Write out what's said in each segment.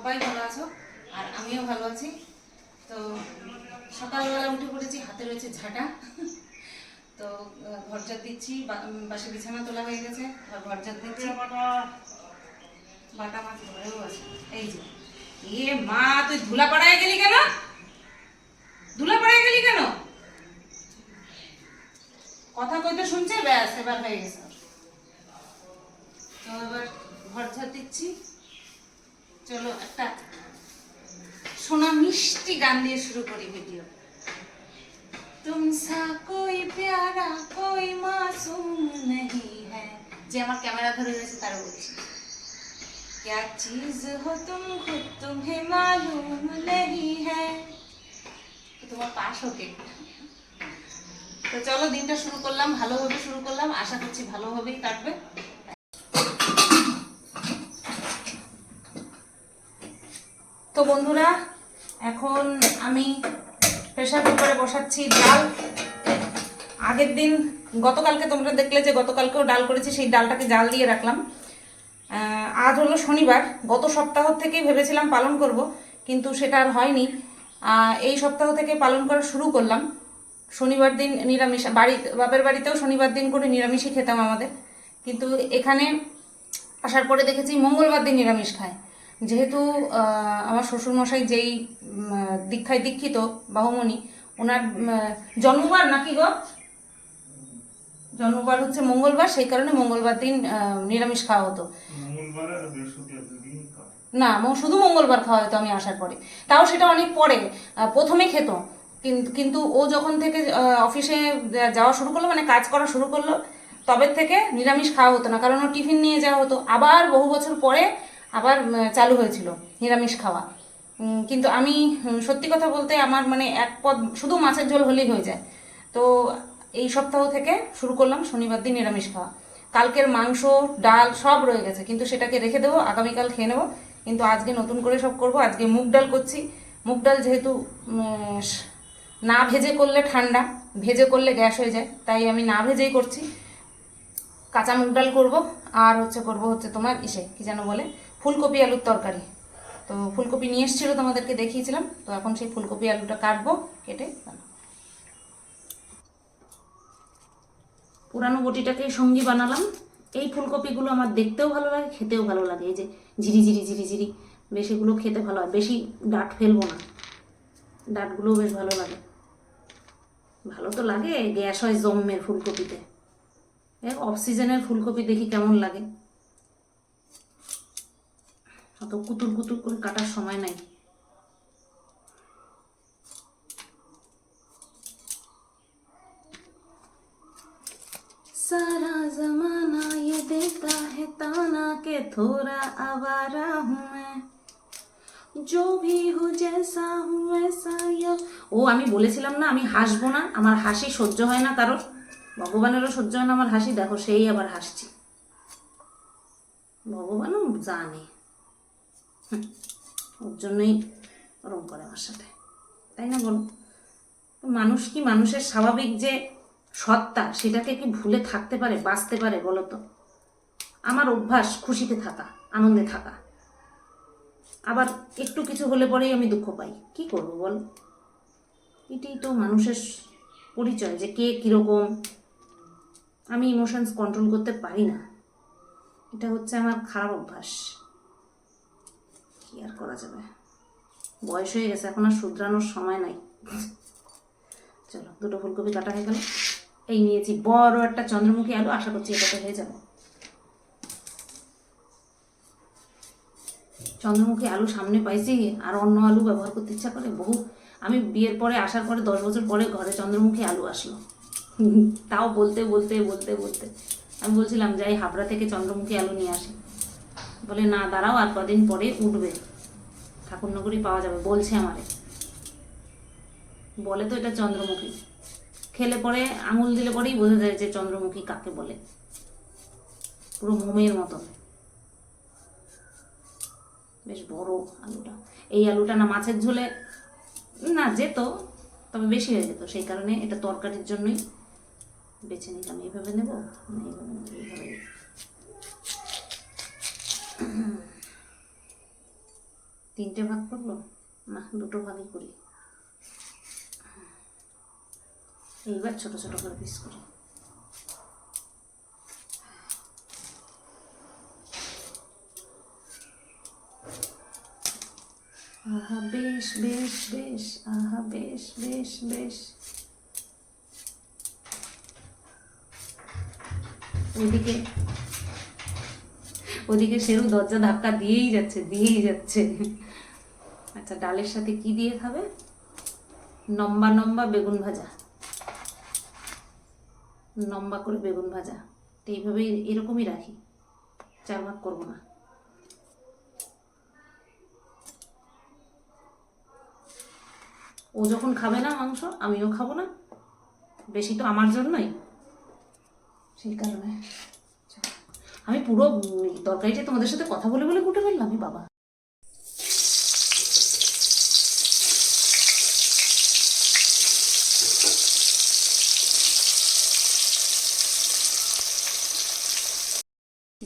সবাই ভালো আছো আর আমিও ভালো আছি। তো সকালবেলা উঠে পড়েছি হাতে রয়েছে ঝাঁটা। তো আহ, ঘর ঝাড় দিচ্ছি বাসে বিছানা তোলা হয়ে গেছে আর ঘর ঝাড় দিচ্ছি। বাটা মাছ ধরেও আছে। এই যে এ মা তুই ধুলা পাড়ায় গেলি কেন? ধুলা পাড়ায় গেলি কেন? কথা কইতে শুনছে ব্যাস এবার হয়ে গেছে। তো এবার ঘর ঝাড় দিচ্ছি। চলো একটা সোনা মিষ্টি গান দিয়ে শুরু করি ভিডিও তুমসা কোই প্যারা কোই মাসুম नहीं है যে আমার ক্যামেরা ধরে রয়েছে তার বলছি क्या चीज हो तुम खुद तुम्हें मालूम नहीं है তো তোমার পাশ হোকে তো চলো দিনটা শুরু করলাম ভালোভাবে শুরু করলাম আশা করছি ভালোভাবেই কাটবে তো বন্ধুরা, এখন আমি প্রেশার কুকারে বসাচ্ছি ডাল। আগের দিন গতকালকে তোমরা দেখলে যে গতকালকেও ডাল করেছি, সেই ডালটাকে জাল দিয়ে রাখলাম। আজ হলো শনিবার, গত সপ্তাহ থেকেই ভেবেছিলাম পালন করব, কিন্তু সেটা আর হয়নি। এই সপ্তাহ থেকে পালন করা শুরু করলাম। শনিবার দিন নিরামিষ, বাড়ি, বাপের বাড়িতেও শনিবার দিন করে নিরামিষই খেতাম আমাদের। কিন্তু এখানে আসার পরে দেখেছি মঙ্গলবার দিন নিরামিষ খায়। যেহেতু আমার শ্বশুরমশাই যেই দীক্ষায় দীক্ষিত বাহুমণি ওনার জন্মবার নাকি গো? জন্মবার হচ্ছে মঙ্গলবার সেই কারণে মঙ্গলবার দিন নিরামিষ খাওয়া হতো। না শুধু মঙ্গলবার খাওয়া হতো আমি আসার পরে। তাও সেটা অনেক পরে প্রথমে খেত। কিন্তু ও যখন থেকে অফিসে যাওয়া শুরু করল মানে কাজ করা শুরু করল তবে থেকে নিরামিষ খাওয়া হতো না কারণ ও টিফিন নিয়ে যাওয়া হতো। আবার বহু বছর পরে আবার চালু হয়েছিল, নিরামিষ খাওয়া। কিন্তু আমি সত্যি কথা বলতে আমার মানে এক পদ, শুধু মাছের ঝোল হলেই হয়ে যায়। তো এই সপ্তাহ থেকে শুরু করলাম শনিবার দিন নিরামিষ খাওয়া। কালকের মাংস, ডাল সব রয়ে গেছে, কিন্তু সেটাকে রেখে দেবো, আগামীকাল খেয়ে নেব। কিন্তু আজকে নতুন করে সব করব, আজকে মুগ ডাল করছি। মুগ ডাল যেহেতু না ভেজে করলে ঠান্ডা, ভেজে করলে গ্যাস হয়ে যায়, তাই আমি না ভেজেই করছি। কাঁচা মুগ ডাল করব, আর হচ্ছে করব হচ্ছে তোমার ইসে, কি যেন বলে ফুলকপি আলুর তরকারি। তো ফুলকপি নিয়ে এসেছিল তোমাদেরকে দেখিয়েছিলাম। তো এখন সেই ফুলকপি আলুটা কাটবো, কেটে পুরানো বটিটাকে সঙ্গী বানালাম। এই ফুলকপিগুলো আমার দেখতেও ভালো লাগে, খেতেও ভালো লাগে। এই যে ঝিরি ঝিরি ঝিরি ঝিরি, বেশ এগুলো খেতে ভালো হয় বেশি ডাট ফেলব না। ডাটগুলোও বেশ ভালো লাগে। ভালো তো লাগে, গ্যাস হয় জম্মের ফুলকপিতে। অফ সিজনের ফুলকপি দেখি কেমন লাগে। অত কুতুর কুতুর করে কাটার সময় নাই सारा जमाना ये देता है ताना के थोड़ा आवारा हूँ मैं जो भी हूँ जैसा हूँ वैसा यो ও আমি বলেছিলাম না আমি হাসবো না আমার হাসি সহ্য হয় না কারোর ভগবানেরও সহ্য হয় না আমার হাসি দেখো সেই আবার হাসছি ভগবানও জানে হুম, ওর জন্যই ওরম করে আমার সাথে। তাই না বলো? মানুষ কি মানুষের স্বাভাবিক যে সত্তা, সেটাকে কি ভুলে থাকতে পারে, বাঁচতে পারে বলো তো? আমার অভ্যাস খুশিতে থাকা, আনন্দে থাকা। আবার একটু কিছু হলে পরেই আমি দুঃখ পাই। কি করব বল? এটাই তো মানুষের পরিচয় যে কে কীরকম। আমি ইমোশনস কন্ট্রোল করতে পারি না। এটা হচ্ছে আমার খারাপ অভ্যাস। কি আর করা যাবে? বয়স হয়ে গেছে, এখন আর শুধরানোর সময় নাই। চলো, দুটো ফুলকপি কাটা হয়ে গেল। এই নিয়েছি বড় একটা চন্দ্রমুখী আলু, আশা করছি এটাতে হয়ে যাবে। চন্দ্রমুখী আলু সামনে পাইছি, আর অন্য আলু ব্যবহার করতে ইচ্ছা করে, বহু। আমি বিয়ের পরে আসার পরে, দশ বছর পরে ঘরে চন্দ্রমুখী আলু আসলো। তাও বলতে বলতে বলতে বলতে। আমি বলছিলাম, যাই হাবড়া থেকে চন্দ্রমুখী আলু নিয়ে আসি। বলে, না, দাঁড়াও, আর কদিন পরে উঠবে। ঠাকুরনগরী পাওয়া যাবে। বলছে আমারে। বলে তো এটা চন্দ্রমুখী। খেলে পরে, আঙুল দিলে পরেই বোঝা যায় যে চন্দ্রমুখী কাকে বলে। পুরো মোমের মতন। বেশ বড় আলুটা। এই আলুটা না মাছের ঝোলে, না, যেত, তবে বেশি হয়ে যেত। সেই কারণে এটা তরকারির জন্যই বেছে নিলাম। এইভাবে নেব? না, এইভাবে নেব? এইভাবে তিনটে ভাগ করব? না, দুটো ভাগই করি। এইবার ছোট ছোট করে পিস করি। আহা, বেশ বেশ বেশ, আহা, বেশ বেশ বেশ। ওইদিকে ওদিকে সেরু দরজা ধাক্কা দিয়েই যাচ্ছে দিয়েই যাচ্ছে। আচ্ছা ডালের সাথে কি দিয়ে খাবে? নম্বা নম্বা বেগুন ভাজা। নম্বা করে বেগুন ভাজা। তো এইভাবে এরকমই রাখি। চার ভাগ করব না। ও যখন খাবে না মাংস, আমিও খাব না। বেশি তো আমার জন্যই। সেই কারণে। আমি পুরো তরকারিটা তোমাদের সাথে কথা বলে বলে কুটে ফেললাম আমি বাবা।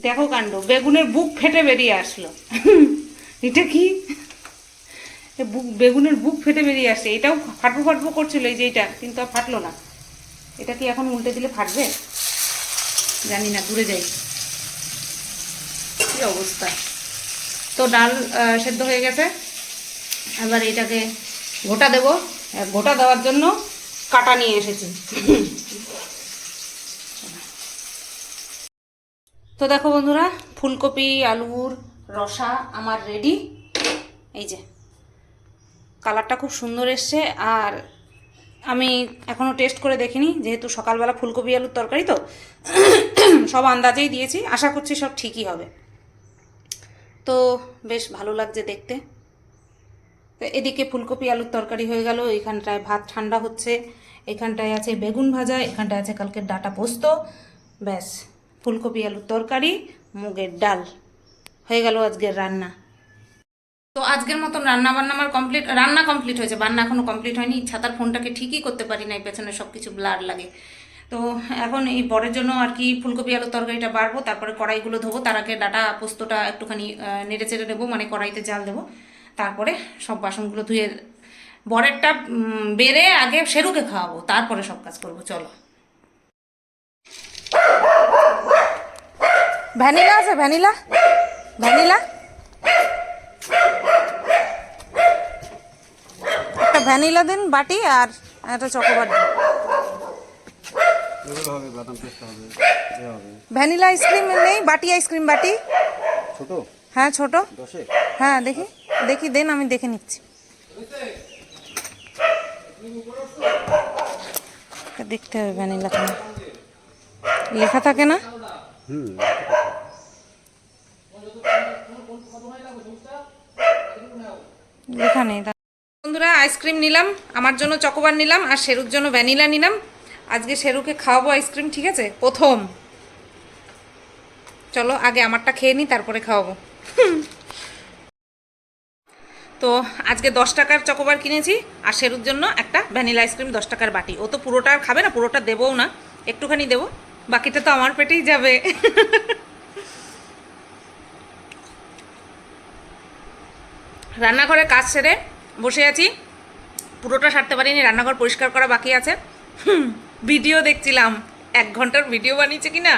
দেখো কাণ্ড, বেগুনের বুক ফেটে বেরিয়ে আসলো। এটা কি? বুক, বেগুনের বুক ফেটে বেরিয়ে আসছে। এটাও ফাটবো ফাটবো করছিল এই যে এটা, কিন্তু আর ফাটলো না। এটা কি এখন উল্টে দিলে ফাটবে? জানি না, দূরে যাই। কি অবস্থা? তো ডাল সেদ্ধ হয়ে গেছে। এবার এটাকে গোটা দেবো। গোটা দেওয়ার জন্য কাটা নিয়ে এসেছি। তো দেখো বন্ধুরা, ফুলকপি, আলুর রসা আমার রেডি এই যে, কালারটা খুব সুন্দর এসছে। আর আমি এখনও টেস্ট করে দেখিনি, যেহেতু সকালবেলা ফুলকপি, আলুর তরকারি তো। সব আন্দাজেই দিয়েছি। আশা করছি সব ঠিকই হবে। তো বেশ ভালো লাগছে দেখতে। তো এদিকে ফুলকপি আলুর তরকারি হয়ে গেল, এখানটায় ভাত ঠান্ডা হচ্ছে, এখানটায় আছে বেগুন ভাজা, এখানটায় আছে কালকের ডাটা পোস্ত। ব্যাস, ফুলকপি আলুর তরকারি, মুগের ডাল। হয়ে গেল আজকের রান্না। তো আজকের মতন রান্না বান্না আমার কমপ্লিট রান্না কমপ্লিট হয়েছে, বান্না এখনও কমপ্লিট হয়নি, ছাতার ফোনটাকে ঠিকই করতে পারি না এই পেছনে সব কিছু ব্লার লাগে। তো এখন এই বরের জন্য আর কি ফুলকপি আলুর তরকারিটা বাড়বো, তারপরে কড়াইগুলো ধোবো, তার আগে ডাটা পোস্তটা একটুখানি নেড়ে চেড়ে নেব মানে কড়াইতে জাল দেবো। তারপরে সব বাসনগুলো ধুয়ে বরেরটা বেড়ে আগে সেরুকে খাওয়াবো, তারপরে সব কাজ করব, চলো। ভ্যানিলা আছে, ভ্যানিলা? ভ্যানিলা? একটা ভ্যানিলা দিন বাটি আর একটা চকোবার দিন। এগুলো হবে বাদাম পেস্তা হবে এ হবে। ভ্যানিলা আইসক্রিম নেই বাটি আইসক্রিম বাটি? ছোট? হ্যাঁ ছোট। দশে? হ্যাঁ দেখি দেখি দেন আমি দেখে নিচ্ছি। দেখতে হবে ভ্যানিলা কেন? লেখা থাকে না? হুম লেখা নেই বন্ধুরা আইসক্রিম নিলাম আমার জন্য চকোবার নিলাম আর শেরুর জন্য ভ্যানিলা নিলাম। আজকে শেরুকে খাওয়াবো আইসক্রিম, ঠিক আছে? প্রথম। চলো, আগে আমারটা খেয়ে নিই, তারপরে খাওয়াবো। তো আজকে দশ টাকার চকোবার কিনেছি, আর শেরুর জন্য একটা ভ্যানিলা আইসক্রিম দশ টাকার বাটি। ও তো পুরোটা আর খাবে না, পুরোটা দেবও না। একটুখানি দেবো, বাকিটা তো আমার পেটেই যাবে। রান্নাঘরে কাজ সেরে বসে আছি। পুরোটা সারতে পারিনি, রান্নাঘর পরিষ্কার করা বাকি আছে। ভিডিও দেখছিলাম। এক ঘণ্টার ভিডিও বানিয়েছে কি না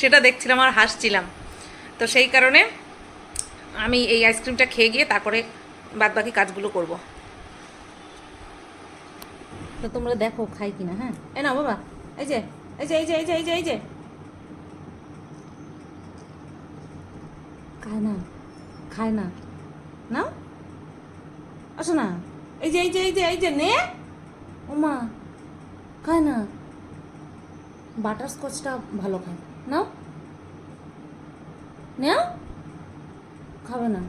সেটা দেখছিলাম আর হাসছিলাম। তো সেই কারণে আমি এই আইসক্রিমটা খেয়ে গিয়ে তারপরে বাদ বাকি কাজগুলো করব। তো তোমরা দেখো খাই কিনা হ্যাঁ? এ না বাবা, এই যে এই যে এই যে এই যে এই যে এই যে। খায় না খায় না। না আসো না। এই যে এই যে এই যে এই যে, নে। ওমা। খায় না। বাটার স্কচটা ভালো খায়। নাও। নেও খাবে না।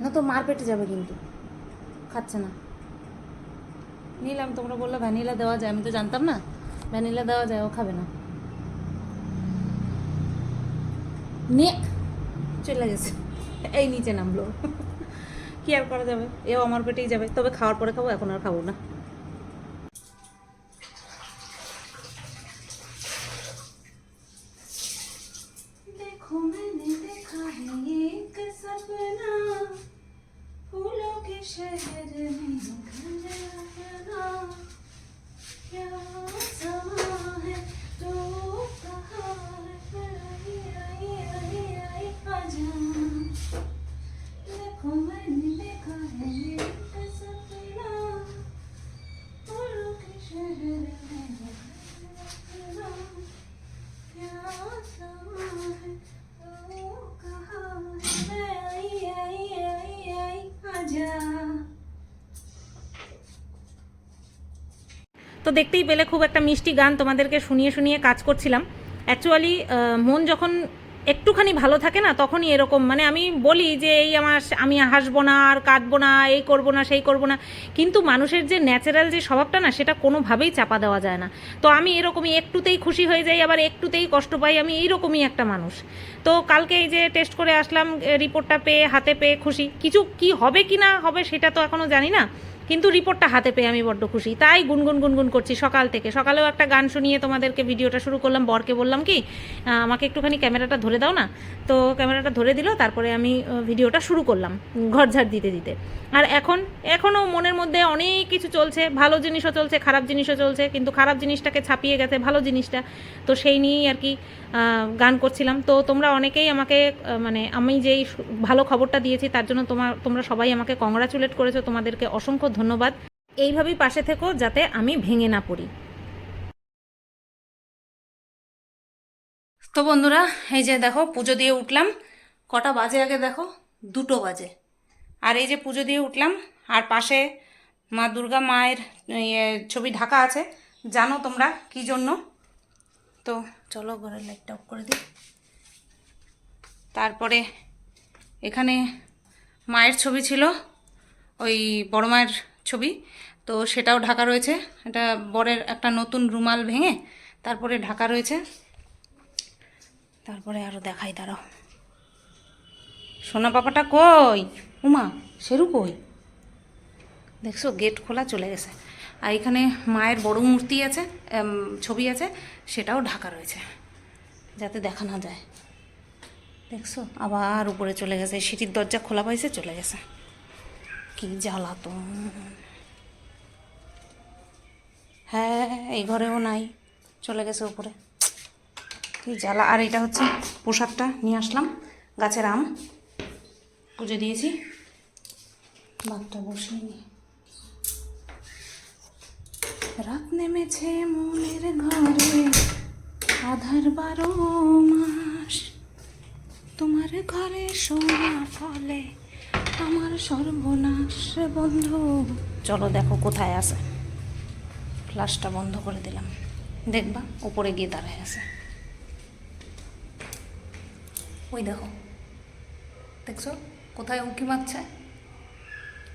না তো মার পেটে যাবে কিন্তু। খাচ্ছে না। নিলাম, তোমরা বলল ভ্যানিলা দেওয়া যায়, আমি তো জানতাম না। ভ্যানিলা দেওয়া যায়, ও খাবে না। নে চলে গেছে। এই নিচে নামলো। কি আর করা যাবে? এও আমার পেটেই যাবে। তবে খাওয়ার পরে খাব, এখন আর খাব না। তো দেখতেই পেলে খুব একটা মিষ্টি গান তোমাদেরকে শুনিয়ে শুনিয়ে কাজ করছিলাম। অ্যাকচুয়ালি মন যখন একটুখানি ভালো থাকে না, তখনই এরকম। মানে আমি বলি যে, এই আমার আমি হাসবো না, আর কাঁদবো না, এই করব না, সেই করব না। কিন্তু মানুষের যে ন্যাচারাল যে স্বভাবটা না, সেটা কোনোভাবেই চাপা দেওয়া যায় না। তো আমি এরকমই একটুতেই খুশি হয়ে যাই, আবার একটুতেই কষ্ট পাই। আমি এইরকমই একটা মানুষ। তো কালকে এই যে টেস্ট করে আসলাম রিপোর্টটা পেয়ে, হাতে পেয়ে খুশি। কিছু কি হবে কি না হবে, সেটা তো এখনও জানি না। কিন্তু রিপোর্টটা হাতে পেয়ে আমি বড্ড খুশি। তাই গুনগুন গুনগুন করছি সকাল থেকে। সকালেও একটা গান শুনিয়ে তোমাদেরকে ভিডিওটা শুরু করলাম। বরকে বললাম কি আমাকে একটুখানি ক্যামেরাটা ধরে দাও না? তো ক্যামেরাটা ধরে দিল, তারপরে আমি ভিডিওটা শুরু করলাম ঘর ঝাড় দিতে দিতে। আর এখন, এখনও মনের মধ্যে অনেক কিছু চলছে। ভালো জিনিসও চলছে, খারাপ জিনিসও চলছে, কিন্তু খারাপ জিনিসটাকে ছাপিয়ে গেছে ভালো জিনিসটা। তো সেই নিয়েই আর কি গান করছিলাম। তো তোমরা অনেকেই আমাকে মানে আমি যেই ভালো খবরটা দিয়েছি, তার জন্য তোমার তোমরা সবাই আমাকে কংগ্রাচুলেট করেছ। তোমাদেরকে অসংখ্য ধন্যবাদ। এইভাবেই পাশে থেকো যাতে আমি ভেঙে না পড়ি। তো বন্ধুরা, এই যে দেখো, পুজো দিয়ে উঠলাম। কটা বাজে আগে দেখো? দুটো বাজে। আর এই যে পুজো দিয়ে উঠলাম, আর পাশে মা দুর্গা মায়ের ইয়ে ছবি ঢাকা আছে। জানো তোমরা কি জন্য? তো চলো ঘরের লাইটটা অফ করে দিই। তারপরে এখানে মায়ের ছবি ছিল। ওই বড় মায়ের ছবি। তো সেটাও ঢাকা রয়েছে। এটা বরের একটা নতুন রুমাল ভেঙে তারপরে ঢাকা রয়েছে। তারপরে আরও দেখাই, দাঁড়াও। সোনা পাপাটা কই? উমা, সেরু কই? দেখছ, গেট খোলা চলে গেছে। আর এখানে মায়ের বড় মূর্তি আছে ছবি আছে, সেটাও ঢাকা রয়েছে, যাতে দেখা না যায়। দেখছ, আবার উপরে চলে গেছে। সিঁড়ির দরজা খোলা পাইছে, চলে গেছে। কি জ্বালাতন হ্যাঁ এই ঘরেও নাই। চলে গেছে উপরে। কি জ্বালা। আর এটা হচ্ছে প্রসাদটা নিয়ে আসলাম, গাছের আম। পুজো দিয়েছি। ভাতটা বসিয়ে নি। রাত নেমেছে মনের ঘরে, আধার বারো মাস। তোমার ঘরে সোনা ফলে আমার সর্বনাশ বন্ধু। চলো দেখো কোথায় আছে। ফ্লাশটা বন্ধ করে দিলাম। দেখবা, উপরে গিয়ে দাঁড়ায় আছে। ওই দেখো। দেখছ? কোথায় উঁকি মারছে?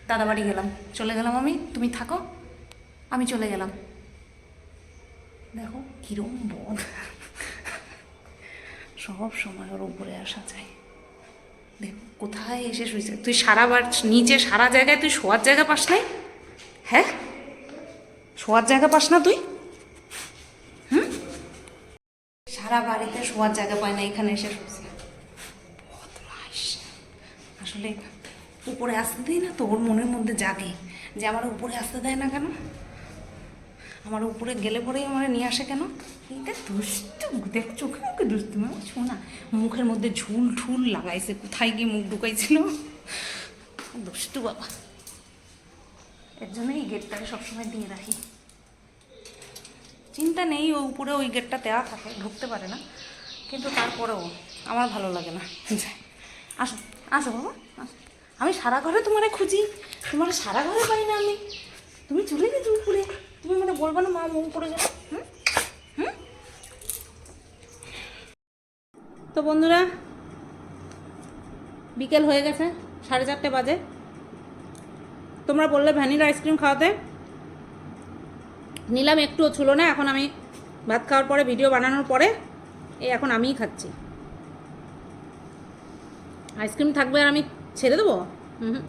দাদা বাড়ি গেলাম। চলে গেলাম আমি। তুমি থাকো। আমি চলে গেলাম। দেখো, কিরম বল সব সময় ওর উপরে আসা যায়। কোথায় এসে শুয়েছে তুই সারা বার নিচে সারা জায়গায় তুই শোয়ার জায়গা পাস নাই? হ্যাঁ? শোয়ার জায়গা পাস না তুই? হুম? সারা বাড়িতে শোয়ার জায়গা পায় না, এখানে এসে শুয়েছে আসলে উপরে আসতে দেয় না তো, ওর মনের মধ্যে জাগে যে আমার উপরে আসতে দেয় না কেন? আমার উপরে গেলে পরেই আমার নিয়ে আসে কেন? এটা দুষ্টু, দেখ চোখে মুখে দুষ্টু মানে শোনা মুখের মধ্যে ঝুল ঠুল লাগাইছে, কোথায় গিয়ে মুখ ঢুকাইছিল? দুষ্টু বাবা। এর জন্য এই গেটটাকে সবসময় দিয়ে রাখি। চিন্তা নেই, ও উপরে ওই গেটটা দেওয়া থাকে, ঢুকতে পারে না। কিন্তু তারপরেও আমার ভালো লাগে না। আসো আসো বাবা আমি সারা ঘরে তোমারে খুঁজি, তোমার সারা ঘরে পাই না আমি। তুমি চলে গেছো উপরে তুমি মানে বলবা না মা মুখ পড়ে যাও তো বন্ধুরা, বিকেল হয়ে গেছে, সাড়ে চারটে বাজে। তোমরা বললে ভ্যানিলা আইসক্রিম খাওয়াতে। নিলাম, একটুও ছিল না। এখন আমি ভাত খাওয়ার পরে, ভিডিও বানানোর পরে, এই এখন আমিই খাচ্ছি। আইসক্রিম থাকবে আর আমি ছেড়ে দেবো? হুম হুম।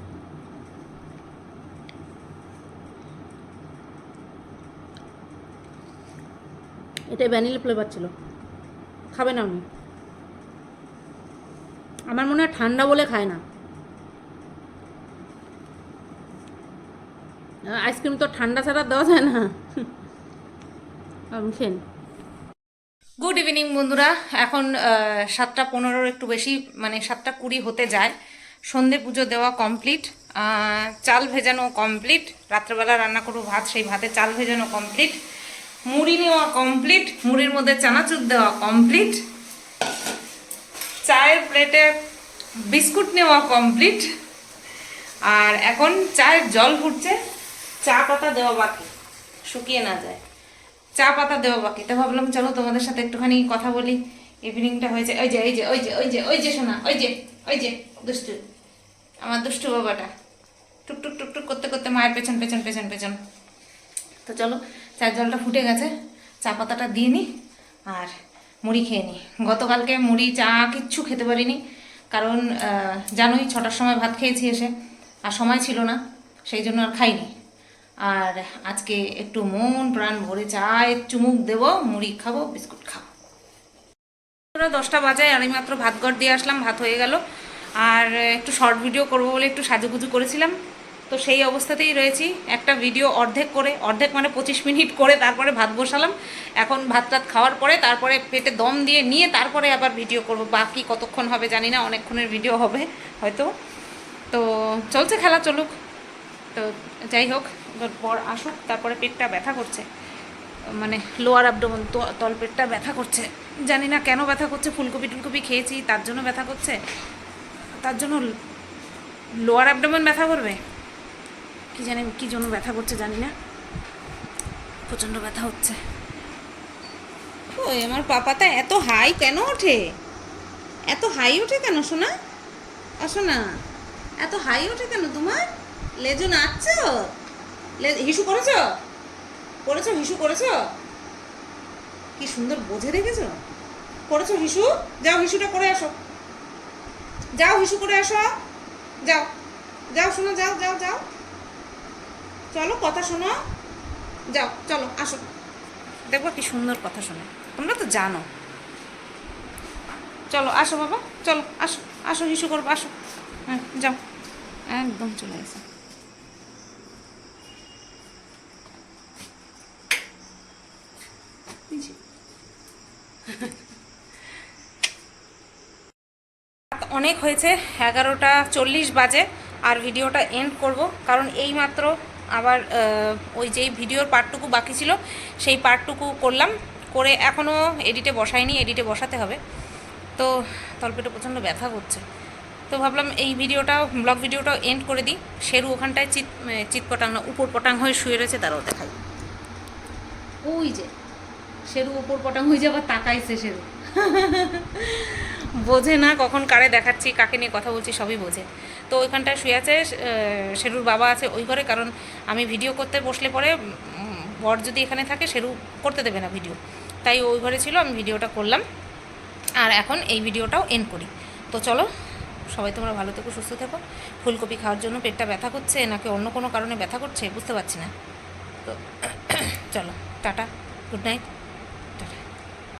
এটা ভ্যানিলা ফ্লেভার ছিল। খাবে না উনি। আমার মনে হয় ঠান্ডা বলে খায় না। আইসক্রিম তো ঠান্ডা ছাড়া দেওয়া যায় না। খেন গুড ইভিনিং বন্ধুরা। এখন সাতটা পনেরোর একটু বেশি মানে সাতটা কুড়ি হতে যায়। সন্ধে পুজো দেওয়া কমপ্লিট চাল ভেজানো কমপ্লিট রাত্রেবেলা রান্না করব ভাত, সেই ভাতে চাল ভেজানো কমপ্লিট মুড়ি নেওয়া কমপ্লিট মুড়ির মধ্যে চানাচুর দেওয়া কমপ্লিট চায়ের প্লেটে বিস্কুট নেওয়া কমপ্লিট আর এখন চায়ের জল ফুটছে, চা পাতা দেওয়া বাকি, শুকিয়ে না যায়। চা পাতা দেওয়া বাকি। তো ভাবলাম, চলো তোমাদের সাথে একটুখানি কথা বলি। ইভিনিংটা হয়েছে, ওই যে ওই যে ওই যে ওই যে ওই যে শোনা ওই যে ওই যে, দুষ্টু, আমার দুষ্টু বাবাটা। টুক টুক টুক টুক করতে করতে মায়ের পেছন পেছন পেছন পেছন। তো চলো চার জলটা ফুটে গেছে, চা পাতাটা দিয়ে নিই আর মুড়ি খেয়ে নিই গতকালকে মুড়ি, চা কিচ্ছু খেতে পারিনি, কারণ জানোই ছটার সময় ভাত খেয়েছি এসে, আর সময় ছিল না, সেই জন্য আর খাইনি। আর আজকে একটু মন প্রাণ ভরে চায় চুমুক দেবো, মুড়ি খাব, বিস্কুট খাব। দশটা বাজায় আর মাত্র ভাত ঘর দিয়ে আসলাম, ভাত হয়ে গেল। আর একটু শর্ট ভিডিও করব বলে একটু সাজুগুজু করেছিলাম। তো সেই অবস্থাতেই রয়েছি। একটা ভিডিও অর্ধেক করে, অর্ধেক মানে পঁচিশ মিনিট করে তারপরে ভাত বসালাম। এখন ভাত টাত খাওয়ার পরে তারপরে পেটে দম দিয়ে নিয়ে তারপরে আবার ভিডিও করব। বাকি কতক্ষণ হবে জানি না, অনেকক্ষণের ভিডিও হবে হয়তো। তো চলছে খেলা চলুক। তো যাই হোক পর আসুক, তারপরে পেটটা ব্যথা করছে। মানে লোয়ার অ্যাবডোমেন তল পেটটা ব্যথা করছে। জানি না কেন ব্যথা করছে, ফুলকপি টুলকপি খেয়েছি, তার জন্য ব্যথা করছে। তার জন্য লোয়ার অ্যাবডোমেন ব্যথা করবে? কি জানি, কি জন্য ব্যথা করছে জানি না। প্রচণ্ড ব্যথা হচ্ছে। ওই আমার পাপাটা এত হাই কেন ওঠে? এত হাই ওঠে কেন শোনা আসো না এত হাই ওঠে কেন তোমার? লেজো নাচছ হিসু করেছ? করেছ, হিসু করেছ? কি সুন্দর বোঝে দেখেছ? করেছ হিসু? যাও হিসুটা করে আসো। যাও হিসু করে আসো। যাও যাও শোনো যাও যাও যাও। চলো কথা শোনো। যাও চলো আসো। দেখব কি সুন্দর কথা শোনো। তোমরা তো জানো। চলো আসো বাবা চলো আসো আসো হিসু করব আসো। হ্যাঁ যাও। একদম চলে এসো রাত অনেক হয়েছে এগারোটা চল্লিশ বাজে আর ভিডিওটা এন্ড করব কারণ এই মাত্র আবার ওই যেই ভিডিওর পার্টটুকু বাকি ছিল সেই পার্টটুকু করলাম। করে এখনও এডিটে বসাইনি এডিটে বসাতে হবে। তো তলপেটে প্রচণ্ড ব্যথা করছে। তো ভাবলাম এই ভিডিওটা ব্লগ ভিডিওটাও এন্ড করে দিই। শেরু ওখানটায় চিত চিৎপটাং না উপর পটাং হয়ে শুয়ে রয়েছে তারাও দেখাই। ওই যে শেরু উপর পটাং হয়ে যাবার তাকাইছে শেরু। বোঝে না কখন কারে দেখাচ্ছি কাকে নিয়ে কথা বলছি সবই বোঝে। তো ওইখানটায় শুয়ে আছে শেরুর বাবা আছে ওই ঘরে, কারণ আমি ভিডিও করতে বসলে পরে বর যদি এখানে থাকে, শেরু করতে দেবে না ভিডিও। তাই ওই ঘরে ছিল, আমি ভিডিওটা করলাম। আর এখন এই ভিডিওটাও এন্ড করি। তো চলো, সবাই তোমরা ভালো থেকো, সুস্থ থেকো। ফুলকপি খাওয়ার জন্য পেটটা ব্যথা করছে, নাকি অন্য কোনো কারণে ব্যথা করছে, বুঝতে পারছি না। তো, চলো, টাটা গুড নাইট